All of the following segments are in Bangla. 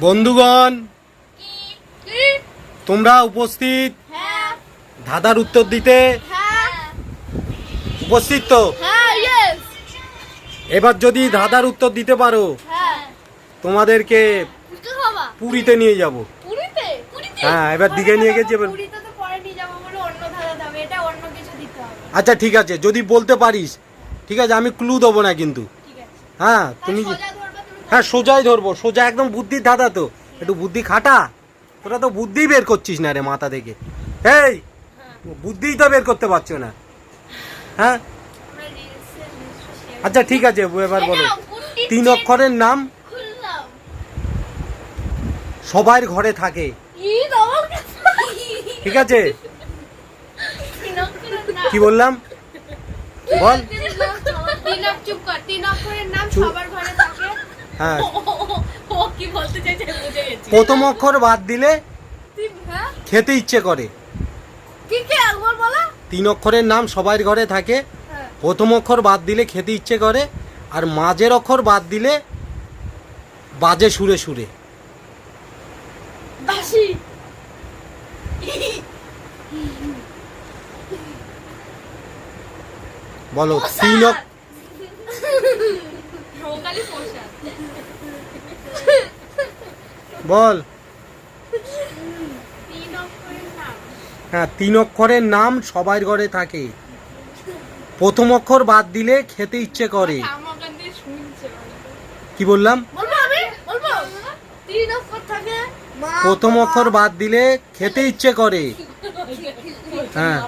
বন্ধুগণ তোমরা উপস্থিত? হ্যাঁ। ধাঁধার উত্তর দিতে? হ্যাঁ। উপস্থিত তো? হ্যাঁ এবার যদি ধাঁধার উত্তর দিতে পারো তোমাদেরকে পুরীতে নিয়ে যাব। হ্যাঁ, এবার দিকে নিয়ে গেছি, এবার- আচ্ছা ঠিক আছে যদি বলতে পারিস ঠিক আছে আমি ক্লু দেবো না কিন্তু। হ্যাঁ তুমি হ্যাঁ সোজাই ধরবো। সোজা একদম বুদ্ধির ধাঁধা তো। একটু বুদ্ধি খাটা। তোরা তো বুদ্ধি বের করছিস না রে মাথা থেকে। এই বুদ্ধিই তো বের করতে পারছ না। হ্যাঁ? আচ্ছা ঠিক আছে এবার বলো। তিন অক্ষরের নাম? সবার ঘরে থাকে। ঠিক আছে? কি বললাম? বল। তিন অক্ষরের নাম সবার ঘরে হ্যাঁ। ও কি বলতে চাইছে বুঝে গেছি। প্রথম অক্ষর বাদ দিলে হ্যাঁ? খেতে ইচ্ছে করে। কি কি একবার বলা? তিন অক্ষরের নাম সবার ঘরে থাকে। হ্যাঁ। প্রথম অক্ষর বাদ দিলে খেতে ইচ্ছে করে আর মাঝের অক্ষর বাদ দিলে বাজে সুরে সুরে। বাসি বলো তিন বল। হ্যাঁ তিন অক্ষরের নাম সবার ঘরে থাকে। প্রথম অক্ষর বাদ দিলে খেতে ইচ্ছে করে। আমাকে কি বললাম? প্রথম অক্ষর বাদ দিলে খেতে ইচ্ছে করে। হ্যাঁ।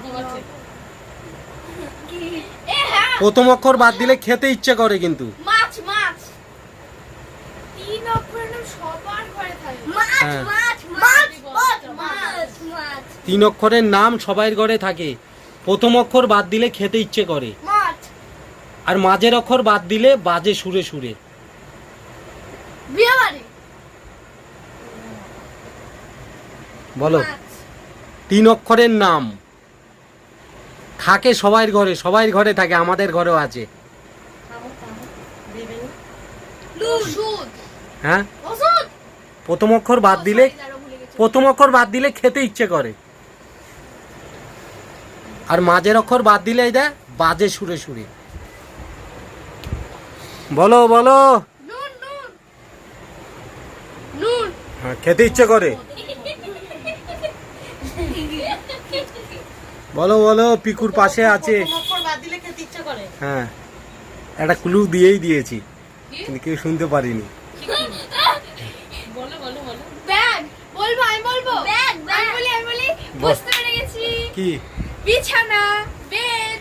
হ্যাঁ। প্রথম অক্ষর বাদ দিলে খেতে ইচ্ছে করে কিন্তু। তিন অক্ষরের নাম সবার ঘরে থাকে। মাছ হ্যাঁ। মাছ মাছ মাছ মাছ মাছ তিন অক্ষরের নাম সবার ঘরে থাকে। প্রথম অক্ষর বাদ দিলে খেতে ইচ্ছে করে। মাছ। আর মাঝের অক্ষর বাদ দিলে বাজে সুরে সুরে। বলো। তিন অক্ষরের নাম। থাকে সবার ঘরে সবার ঘরে থাকে আমাদের ঘরেও আছে। হ্যাঁ? প্রথম অক্ষর বাদ দিলে প্রথম অক্ষর বাদ দিলে খেতে ইচ্ছে করে। আর মাঝের অক্ষর বাদ দিলে এই দেখ বাজে সুরে সুরে। বলো বলো। হ্যাঁ খেতে ইচ্ছে করে। বলো বলো পিকুর পাশে আছে। হ্যাঁ একটা ক্লু দিয়েই দিয়েছি। কিন্তু কেউ শুনতে পারিনি। বলো বলো বলো। ব্যাগ বলব আমি বলব? ব্যাগ আমি বলি আমি বলি বুঝতে পেরে গেছি কি? বিছানা বেড।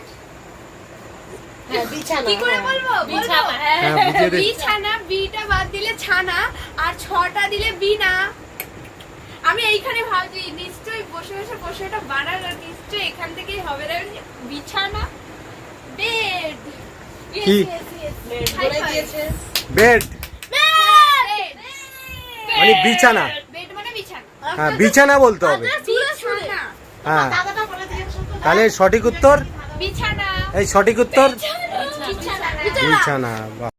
হ্যাঁ বিছানা কি করে হ্যাঁ। বলব? বিছানা। বলব? হ্যাঁ বুঝিয়ে দে। বিছানা বিটা বাদ দিলে ছানা আর ছটা দিলে বিনা। আমি এইখানে ভাবছি নিশ্চয়ই বসে বসে বসে ওটা বানানো নিশ্চয়ই এখান থেকেই হবে বিছানা বেড। বেড। মানে বিছানা। মানে বিছানা। হ্যাঁ বিছানা বলতে হবে। হ্যাঁ। বলে দিয়েছে তো। তাহলে সঠিক উত্তর? এই সঠিক উত্তর? বিছানা। বিছানা বাহ।